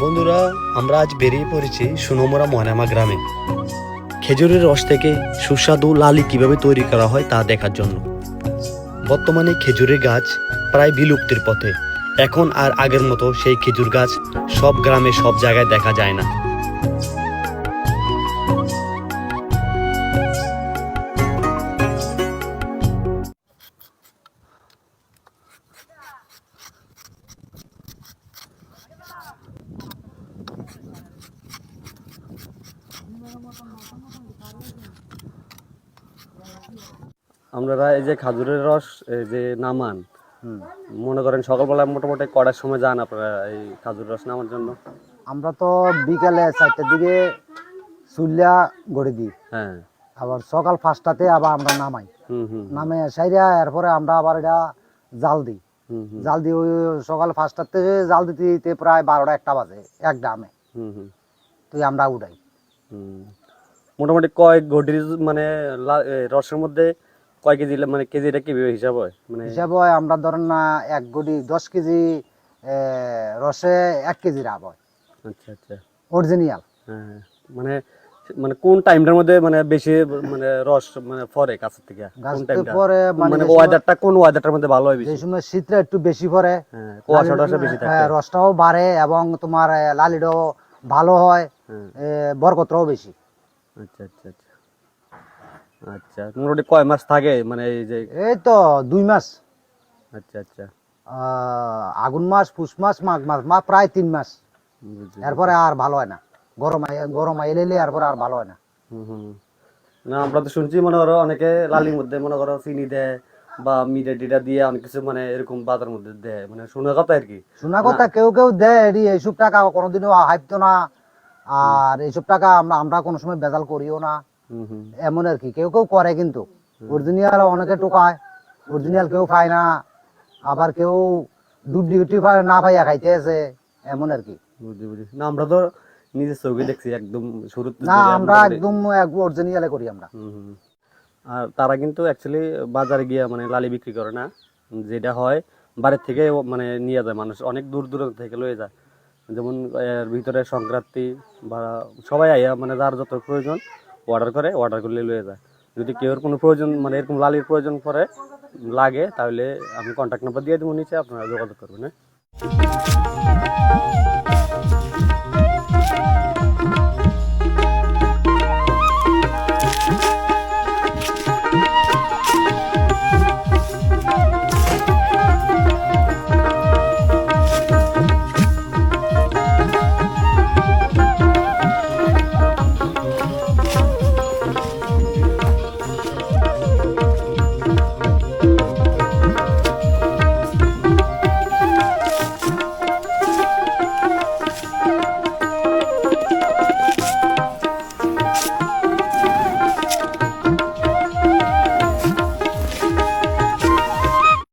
বন্ধুরা, আমরা আজ বেরিয়ে পড়েছি সুনমরা ময়নামা গ্রামে। খেজুরের রস থেকে সুস্বাদু লালি কীভাবে তৈরি করা হয় তা দেখার জন্য। বর্তমানে খেজুরের গাছ প্রায় বিলুপ্তির পথে। এখন আর আগের মতো সেই খেজুর গাছ সব গ্রামে সব জায়গায় দেখা যায় না। আপনারা এই যে খাজুরের রস এই যে নামান মনে করেন সকালবেলা মোটামুটি কটার সময় যান আপনারা এই খাজুর রস নামার জন্য? আমরা তো বিকালে চারটার দিকে চুল্লা গড়ে দিই। হ্যাঁ। আবার সকাল পাঁচটাতে আবার আমরা নামাই। নামে সাইরা এরপরে আমরা আবার এটা জাল দিই। জাল দিয়ে ওই সকাল পাঁচটাতে জাল দিতে দিতে প্রায় বারোটা একটা বাজে এক ডামে হুম হুম। আমরা উঠাই। হুম। মোটামুটি কয় গডির মানে রসের মধ্যে কয় কেজি মানে কেজিটা কি হিসাব হয়? মানে হিসাব হয় আমরা ধরেন না এক গড়ি দশ কেজি রসে এক কেজি রাব হয়। আচ্ছা আচ্ছা। অরিজিনাল হ্যাঁ মানে মানে কোন টাইমটার মধ্যে মানে বেশি মানে রস মানে ফরে গাছের থেকে? কোন টাইমটা? পরে মানে মানে ওয়েদারটা কোন ওয়েদারটার মধ্যে ভালো হয় বেশি? সময় শীতটা একটু বেশি পরে হ্যাঁ কুয়াশা টুয়াশা বেশি থাকে। হ্যাঁ, রসটাও বাড়ে এবং তোমার লালিটাও ভালো হয়। হ্যাঁ। এ, বরকতটাও বেশি। আচ্ছা আচ্ছা আচ্ছা। আচ্ছা মোটামুটি কয় মাস থাকে? মানে এই যে এই তো দুই মাস। আচ্ছা আচ্ছা। আগুন মাস পুষ মাস মাঘ মাস মা প্রায় তিন মাস। এরপরে আর ভালো হয় না। গরম গরম আইলে এলে এরপরে আর ভালো হয় না। হুম হুম। না আমরা তো শুনছি মনে করো অনেকে লালির মধ্যে মনে করো চিনি দেয় বা মিঠা টিটা দিয়ে অনেক কিছু মানে এরকম বাজার মধ্যে দেয়। মানে শোনা কথা আর কি। শোনা কথা কেউ কেউ দেয় এডি এইসব টাকা কোনোদিনও হাইতো না। আর এইসব টাকা আমরা আমরা কোনো সময় বেজাল করিও না। এমন আর কি কেউ কেউ করে কিন্তু। অরিজিনাল অনেকে টোকায় অরিজিনাল কেউ পায় না। আবার কেউ ডুপ্লিকেটি না পাইয়া খাইতে আছে এমন আর কি। না আমরা তো নিজের চোখে দেখছি একদম শুরু না আমরা একদম অরিজিনালে করি আমরা। আর তারা কিন্তু অ্যাকচুয়ালি বাজারে গিয়ে মানে লালি বিক্রি করে না। যেটা হয় বাড়ির থেকে মানে নিয়ে যায় মানুষ অনেক দূর দূরান্ত থেকে লয়ে যায়। যেমন, এর ভিতরে সংক্রান্তি বা সবাই আইয়া মানে যার যত প্রয়োজন অর্ডার করে অর্ডার করলে লয়ে যায়। যদি কেউ কোনো প্রয়োজন মানে এরকম লালির প্রয়োজন পড়ে, লাগে, তাহলে আমি কন্ট্যাক্ট নাম্বার দিয়ে দেবো নিচে, আপনারা যোগাযোগ করবেন হ্যাঁ?